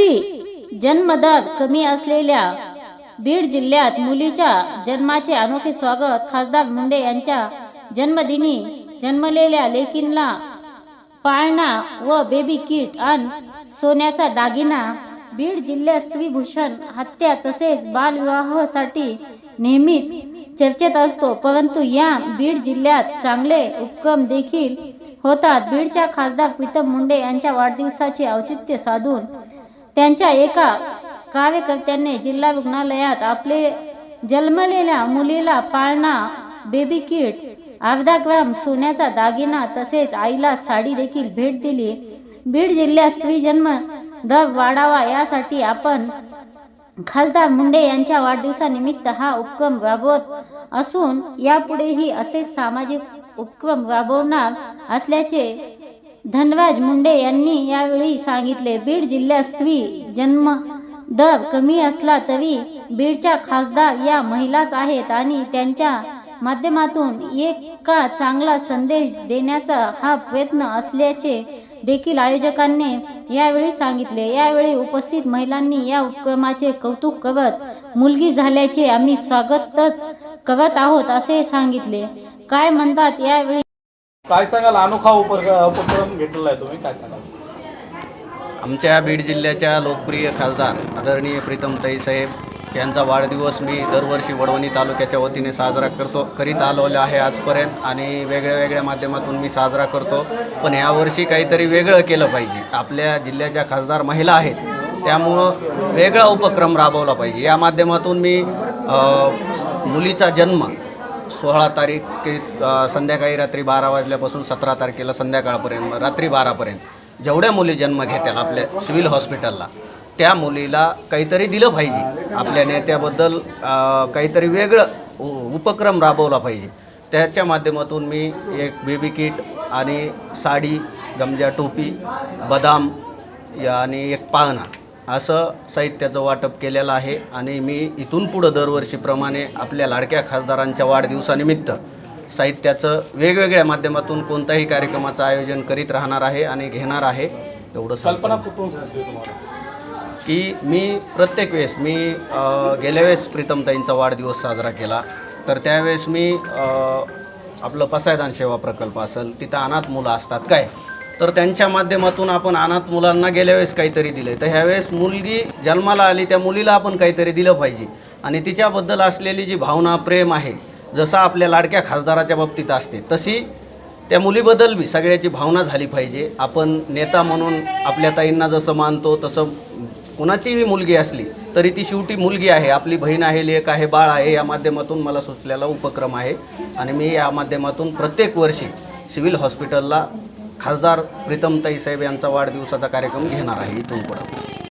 पूर्वी जन्मदर कमी असलेल्या बीड जिल्ह्यात मुलीच्या जन्माचे अनोखे स्वागत खासदार मुंडे यांच्या जन्मदिनी जन्मलेल्या लेकींना पाळणा व बेबी किट आणि सोन्याचा दागिना बीड जिल्ह्यात स्त्रीभूषण हत्या तसेच बालविवाहासाठी नेहमीच चर्चेत असतो परंतु या बीड जिल्ह्यात चांगले उपक्रम देखील होतात. बीडच्या खासदार प्रीतम मुंडे यांच्या वाढदिवसाचे औचित्य साधून त्यांच्या एका कार्यकर्त्याने जिल्हा रुग्णालयात आपले जन्मलेल्या मुलीला पाळणा बेबी किट अर्धा ग्राम सोन्याचा दागिना तसेच आईला साडी देखील भेट दिली. बीड जिल्ह्यात स्त्री जन्म दर वाढावा यासाठी आपण खासदार मुंडे यांच्या वाढदिवसानिमित्त हा उपक्रम राबवत असून यापुढेही असे सामाजिक उपक्रम राबवणार असल्याचे धनराज मुंडे यांनी यावेळी सांगितले बीड जिल्ह्यात स्त्री जन्म दर कमी असला तरी बीडच्या खासदार या महिलाच आहेत आणि त्यांच्या माध्यमातून एक का चांगला संदेश देण्याचा हा प्रयत्न असल्याचे देखील आयोजकांनी यावेळी सांगितले. यावेळी उपस्थित महिलांनी या उपक्रमाचे कौतुक करत मुलगी झाल्याचे आम्ही स्वागतच करत आहोत असे सांगितले. काय म्हणतात यावेळी? काय सांगाल? अनोखा उपक्र- उपक्रम घेतलेला आहे तुम्ही. काय सांगाल? आमच्या बीड जिल्ह्याच्या लोकप्रिय खासदार आदरणीय प्रीतमताई साहेब यांचा वाढदिवस मी दरवर्षी वडवणी तालुक्याच्या वतीने साजरा करतो. करीत आलेलो आहे आजपर्यंत आणि वेगळ्या वेगळ्या माध्यमातून मी साजरा करतो. पण यावर्षी काहीतरी वेगळं केलं पाहिजे. आपल्या जिल्ह्याच्या खासदार महिला आहेत. त्यामुळं वेगळा उपक्रम राबवला पाहिजे. या माध्यमातून मी अ, मुलीचा जन्म सोळा तारीख ते संध्याकाळी रात्री बारा वाजल्यापासून सतरा तारखेला संध्याकाळपर्यंत रात्री बारापर्यंत जेवढ्या मुली जन्म घेतील आपल्या सिव्हिल हॉस्पिटलला त्या मुलीला काहीतरी दिलं पाहिजे. आपल्या नेत्याबद्दल काहीतरी वेगळं उपक्रम राबवला पाहिजे. त्याच्या माध्यमातून मी एक बेबी किट आणि साडी गमजा टोपी बदाम या आणि एक पाळणा असं साहित्याचं वाटप केलेलं आहे आणि मी इथून पुढं दरवर्षीप्रमाणे आपल्या लाडक्या खासदारांच्या वाढदिवसानिमित्त साहित्याचं वेगवेगळ्या माध्यमातून कोणत्याही कार्यक्रमाचं आयोजन करीत राहणार आहे आणि घेणार आहे एवढं. कल्पना कुठून की मी प्रत्येक वेळेस मी गेल्या वेळेस प्रीतमताईंचा वाढदिवस साजरा केला. तर त्यावेळेस मी आपलं पसायदान सेवा प्रकल्प असेल तिथं अनाथ मुलं असतात काय? तर त्यांच्या माध्यमातून आपण अनाथ मुलांना गेल्या वेळेस काहीतरी दिलं तर ह्यावेळेस मुलगी जन्माला आली त्या मुलीला आपण काहीतरी दिलं पाहिजे. आणि तिच्याबद्दल असलेली जी भावना प्रेम आहे जसं आपल्या लाडक्या खासदाराच्या बाबतीत असते तशी त्या मुलीबद्दल बी सगळ्याची भावना झाली पाहिजे. आपण नेता म्हणून आपल्या ताईंना जसं मानतो तसं कुणाचीही मुलगी असली तरी ती शेवटी मुलगी आहे. आपली बहीण आहे लेख आहे बाळ आहे या माध्यमातून मला सुचलेला उपक्रम आहे. आणि मी या माध्यमातून प्रत्येक वर्षी सिव्हिल हॉस्पिटलला खासदार प्रीतमताई साहेब यांचा वाढदिवसाचा कार्यक्रम घेणार आहे इथून पुढं.